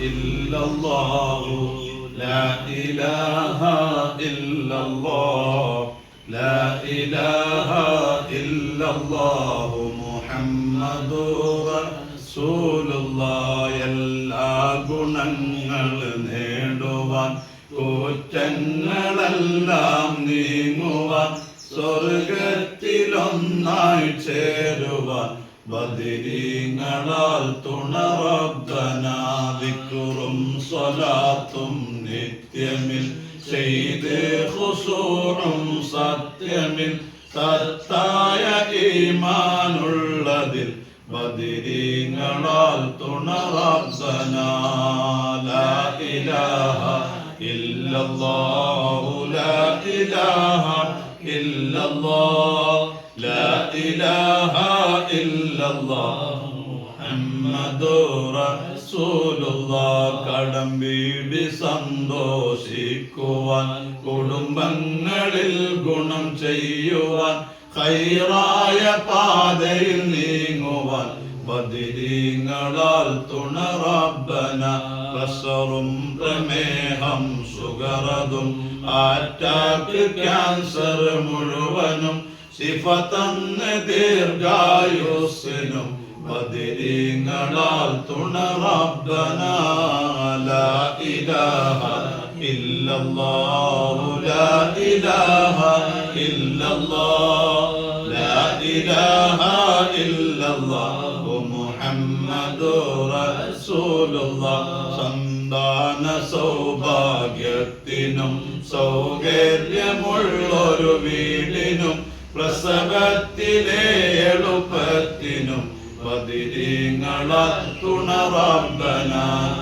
إلا الله لا إله إلا الله لا إله إلا الله محمد رسول الله എല്ലാ ഗുണങ്ങൾ നേടുവാൻ കൂറ്റങ്ങളെല്ലാം നീങ്ങുവാൻ സ്വർഗത്തിലൊന്നായി ചേരുവാൻ ബദിരീങ്ങളാൽ തുണറബ്ബനാദിക്കുറും സ്വലാത്തും നിത്യമിൽ ചെയ്ത് ഹുസൂറും സത്യമിൽ സത്തായ ഈമാനുള്ളതിൽ ബദിരീങ്ങളാൽ തുണറബ്ബന ലാ ഇലാഹ ഇല്ലല്ലാഹു ലാ ഇലാഹ ഇല്ലല്ലാഹ് ലാ ഇലാഹ محمد رسول الله കടം വീടി സന്തോഷിക്കുവാൻ കുടുംബങ്ങളിൽ ഗുണം ചെയ്യുവാൻ ഖൈറായ പാതയിൽ നീങ്ങുവാൻ ബദിരീങ്ങളാൽ തുണറബന പ്രസറും പ്രമേഹം സുഗറതും ആറ്റാക്ക് ക്യാൻസർ മുഴുവനും ശിഫതന്ന് ദീർഘായുസിനും ബദിരീങ്ങളാൽ തുണറബ്ബന ലാ ഇലാഹ ഇല്ലല്ലാഹു ലാ ഇലാഹ ഇല്ലല്ലാഹ് ലാ ഇലാഹ ഇല്ലല്ലാഹു മുഹമ്മദുർ റസൂലുള്ളാഹ്. സന്താന സൗഭാഗ്യത്തിനും സൗകര്യമുള്ളൊരു വീടിനും പ്രസവത്തിലെ എളുപ്പത്തിനും പതിരീങ്ങളാൽ തുണറബന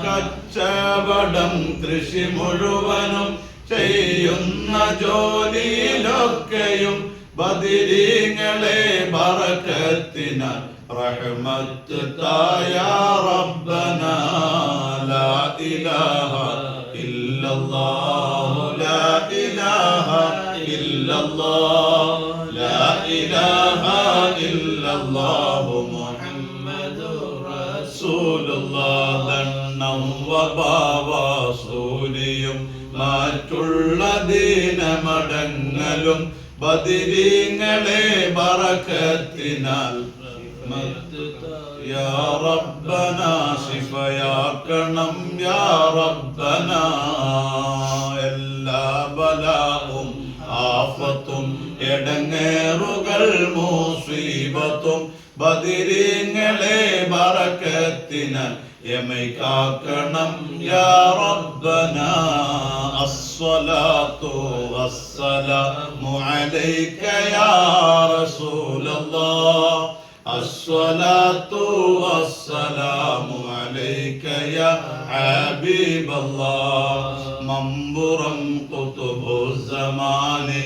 കച്ചവടം കൃഷി മുഴുവനും ചെയ്യുന്ന ജോലിയിലൊക്കെയും ബദിരീങ്ങളെ ബറക്കത്തിനാൽ റഹ്മത്ത് തായ ലാ ഇലാഹ ഇല്ലല്ലാഹു ലാ ഇലാഹ ഇല്ലല്ലാഹ് ലാ ഇലാഹ ഇല്ലല്ലാഹു മുഹമ്മദുർ റസൂലുള്ളാഹ് ദണ്ണം വബാവ സൂരിയും മാറ്റുള്ള ദീനമടങ്ങലും ബദിരീങ്ങളെ ബറക്കത്തിനാൽ യാ റബ്ബന ശിഫയാക്കണം യാ റബ്ബന. എടങ്ങേറുകൾ മൂസീബത്തും ബദിരീങ്ങളെ ബറക്കത്തിനാൽ യമൈ കാക്കണം യാ റബ്ബന അസ്സലാത്തു വസ്സലാമു അലൈക യാ റസൂലല്ലാഹ് അസ്സലാത്തു വസ്സലാമു അലൈക യാ ഹബീബല്ലാഹ് മമ്പുറം ഖുതുബുസ്സമാനി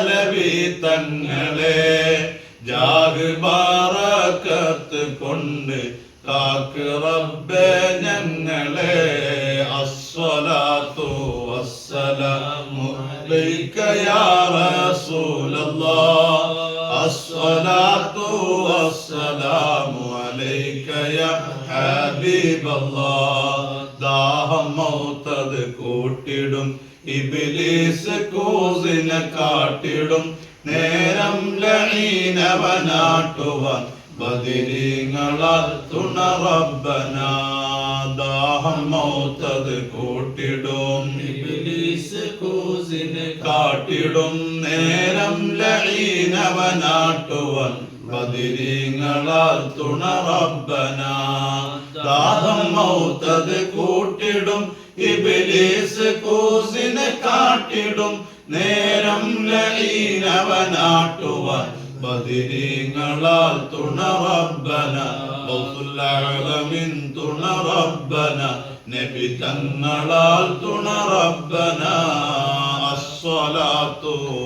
സയ്യിദലവി തങ്ങളെ ജാഗ് ബാറക്കത്ത് കൊണ്ട് കാക്ക് റബ്ബേ ഞങ്ങളെ അസ്സലാത്തു വസ്സലാമു അലൈക യാ റസൂലല്ലാഹ് അസ്സലാത്തു വസ്സലാമു അലൈക യാ ഹബീബല്ലാഹ് ദാഹം മൗത്തത് കൂട്ടിടും ഇബിലീസ് കൂസിനെ കാട്ടിടും. നേരം ലഹീനവനാട്ടുവാൻ ബദിരീങ്ങളാൽ തുണറബ്ബന ദാഹം മൗത്തത് കൂട്ടിടും. ഇബിലീസ് കൂസിനെ കാട്ടിടും. നേരം ലഹീനവനാട്ടുവാൻ ബദിരീങ്ങളാൽ തുണറബ്ബന ദാഹം മൗത്തത് കൂട്ടിടും. ലഹീനവനാട്ടുവാൻ ബദിരീങ്ങളാൽ തുണറബ്ബന ബൗസുല്ലാലമിൻ തുണറബ്ബന നബി തങ്ങളാൽ തുണറബ്ബന الصلاة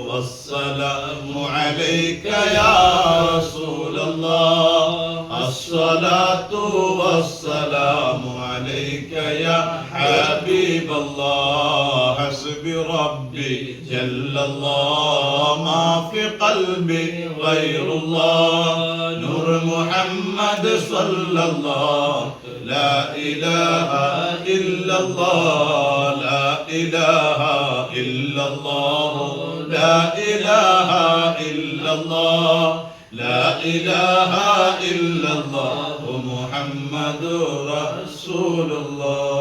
والسلام عليك يا رسول الله الصلاة والسلام عليك يا حبيب الله حسب ربي جل الله ما في قلبي غير الله. نور محمد صلى الله. لا إله إلا الله. لا إله إلا الله. لا إله إلا الله. لا إله إلا الله. محمد رسول الله.